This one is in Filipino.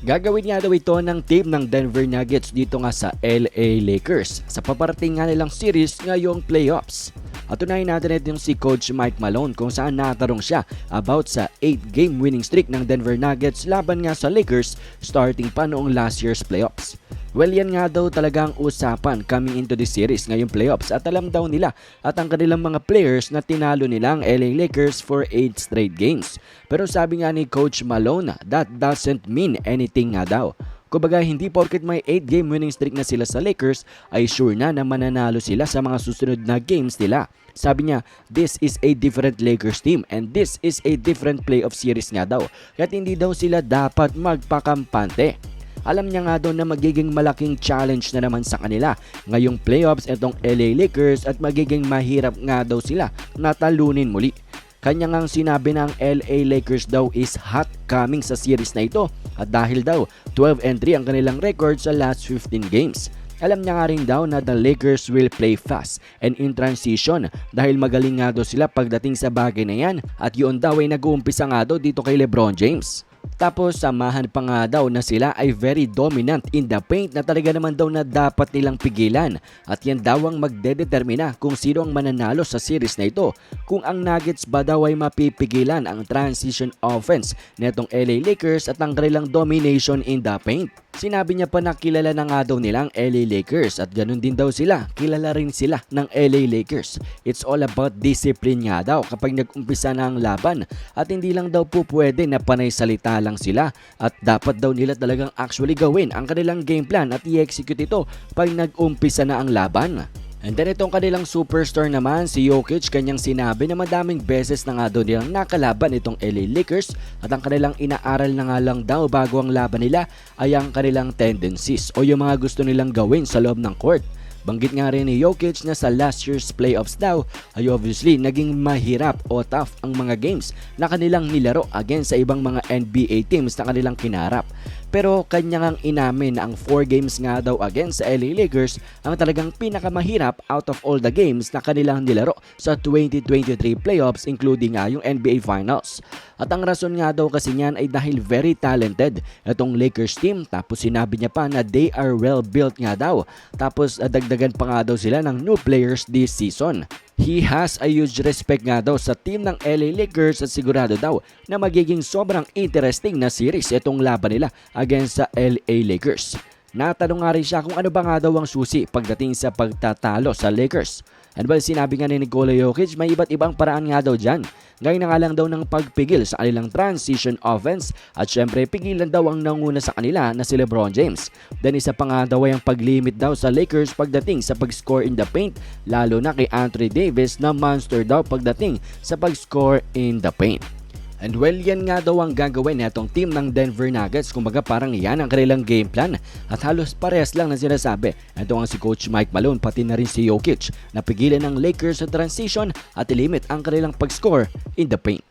Gagawin nga daw ito ng team ng Denver Nuggets dito nga sa LA Lakers sa paparating nga nilang series ngayong playoffs. At unahin natin ito yung si Coach Mike Malone kung saan natarong siya about sa 8-game winning streak ng Denver Nuggets laban nga sa Lakers starting pa noong last year's playoffs. Well, yan nga daw talagang usapan coming into this series ngayong playoffs at alam daw nila at ang kanilang mga players na tinalo nila ang LA Lakers for 8 straight games. Pero sabi nga ni Coach Malone, that doesn't mean anything nga daw. Kumbaga, hindi porket may 8-game winning streak na sila sa Lakers ay sure na na mananalo sila sa mga susunod na games nila. Sabi niya, this is a different Lakers team and this is a different playoff series nga daw. Kaya hindi daw sila dapat magpakampante. Alam niya nga daw na magiging malaking challenge na naman sa kanila ngayong playoffs itong LA Lakers at magiging mahirap nga daw sila na talunin muli. Kanya ngang sinabi ng LA Lakers daw is hot coming sa series na ito at dahil daw 12 and 3 ang kanilang record sa last 15 games. Alam niya nga rin daw na the Lakers will play fast and in transition dahil magaling nga daw sila pagdating sa bagay na yan at yun daw ay nag-uumpisa nga daw dito kay Lebron James. Tapos samahan pa nga daw na sila ay very dominant in the paint na talaga naman daw na dapat nilang pigilan at yan daw ang magdedetermina kung sino ang mananalo sa series na ito. Kung ang Nuggets ba daw ay mapipigilan ang transition offense netong LA Lakers at ang kanilang domination in the paint. Sinabi niya pa na kilala na nga daw nilang LA Lakers at ganun din daw sila. Kilala rin sila ng LA Lakers. It's all about discipline nga daw kapag nag-umpisa na ang laban at hindi lang daw po pwede na panay salita lang sila at dapat daw nila talagang actually gawin ang kanilang game plan at i-execute ito pag nag-umpisa na ang laban. And then itong kanilang superstar naman, si Jokic, kanyang sinabi na madaming beses na nga daw nilang nakalaban itong LA Lakers at ang kanilang inaaral na nga lang daw bago ang laban nila ay ang kanilang tendencies o yung mga gusto nilang gawin sa loob ng court. Banggit nga rin ni Jokic na sa last year's playoffs daw ay obviously naging mahirap o tough ang mga games na kanilang nilaro against sa ibang mga NBA teams na kanilang kinarap. Pero kanya ngang inamin na ang 4 games nga daw against sa LA Lakers ang talagang pinakamahirap out of all the games na kanilang nilaro sa 2023 playoffs including nga yung NBA Finals. At ang rason nga daw kasi niyan ay dahil very talented itong Lakers team tapos sinabi niya pa na they are well built nga daw. Tapos ah, dagdagan pa nga daw sila ng new players this season. He has a huge respect nga daw sa team ng LA Lakers at sigurado daw na magiging sobrang interesting na series itong laban nila against sa LA Lakers. Natanong nga rin siya kung ano ba nga daw ang susi pagdating sa pagtatalo sa Lakers. And well, sinabi nga ni Nikola Jokic, may iba't ibang paraan nga daw dyan. Ngayon na nga lang daw ng pagpigil sa kanilang transition offense at syempre pigilan daw ang nanguna sa kanila na si Lebron James. Then isa pa nga daw ay ang paglimit daw sa Lakers pagdating sa pag-score in the paint lalo na kay Anthony Davis na monster daw pagdating sa pag-score in the paint. And well, yan nga daw ang gagawin netong team ng Denver Nuggets. Kumbaga parang yan ang kanilang game plan. At halos parehas lang na sinasabi. Ito ang si Coach Mike Malone pati na rin si Jokic na pigilan ng Lakers sa transition at ilimit ang kanilang pag-score in the paint.